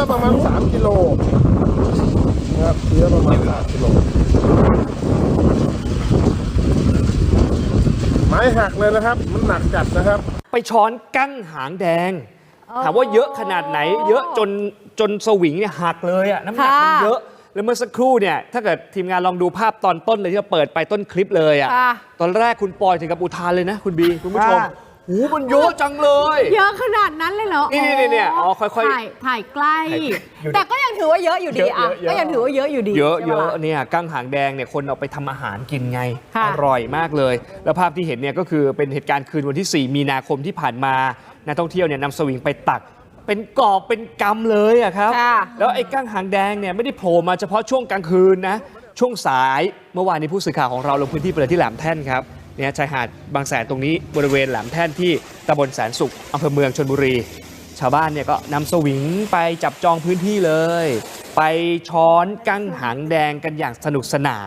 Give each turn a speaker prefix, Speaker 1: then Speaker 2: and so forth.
Speaker 1: ละประมาณ 3 กิโลนะครับเนื้อประมาณ 3 กิโล ไม้หักเลยนะครับ มันหนักจัดนะครับ
Speaker 2: ไปช้อนกั้งหางแดง
Speaker 3: อ๋อ
Speaker 2: ถามว่าเยอะขนาดไหน เยอะจนจนสวิงเนี่ยหักเลยอะน้ำหนักมัน
Speaker 3: ค่ะ
Speaker 2: เยอะแล้วเมื่อสักครู่เนี่ยถ้าเกิดทีมงานลองดูภาพตอนต้นเลยที่เราเปิดไปต้นคลิปเลยอะ
Speaker 3: ค่ะ
Speaker 2: ตอนแรกคุณปอยถึงกับอุทานเลยนะ คุณบีคุณผู้ชม
Speaker 1: ค่ะ
Speaker 2: หูมันเยอะจังเลย
Speaker 3: เยอะขนาดนั้นเลยเหรอ
Speaker 2: นี่นี่เนี่ยอ๋อค่อยๆ
Speaker 3: ถ่ายถ่ายใกล้
Speaker 2: ถ่ายอยู่ใน
Speaker 3: แต่ก็ยังถือว่าเยอะอยู่ดี
Speaker 2: เยอะ
Speaker 3: อะ
Speaker 2: เยอะ
Speaker 3: ก็ยังถือว่าเยอะอยู่ดี
Speaker 2: เยอะ
Speaker 3: ใช่
Speaker 2: เย
Speaker 3: ป
Speaker 2: อะ
Speaker 3: ล่
Speaker 2: เนี่ยกั้งหางแดงเนี่ยคนเอาไปทำอาหารกินไง
Speaker 3: ค่ะ
Speaker 2: อร่อยมากเลย แล้วภาพที่เห็นเนี่ยก็คือเป็นเหตุการณ์คืนวันที่ 4 มีนาคมที่ผ่านมา นักท่องเที่ยวเนี่ยนำสวิงไปตักเป็นกอบเป็นกำเลยอะครับ
Speaker 3: ค่ะ
Speaker 2: แล้วไอ้กั้งหางแดงเนี่ยไม่ได้โผล่มาเฉพาะช่วงกลางคืนนะ ช่วงสายเมื่อวานนี้ผู้สื่อข่าวของเราลงพื้นที่ไปเลยที่แหลมแท่นครับ เนี่ยชายหาดบางแสนตรงนี้บริเวณแหลมแท่นที่ตำบลแสนสุขอำเภอเมืองชนบุรี ชาวบ้านเนี่ยก็นำสวิงไปจับจองพื้นที่เลย ไปช้อนกั้งหางแดงกันอย่างสนุกสนาน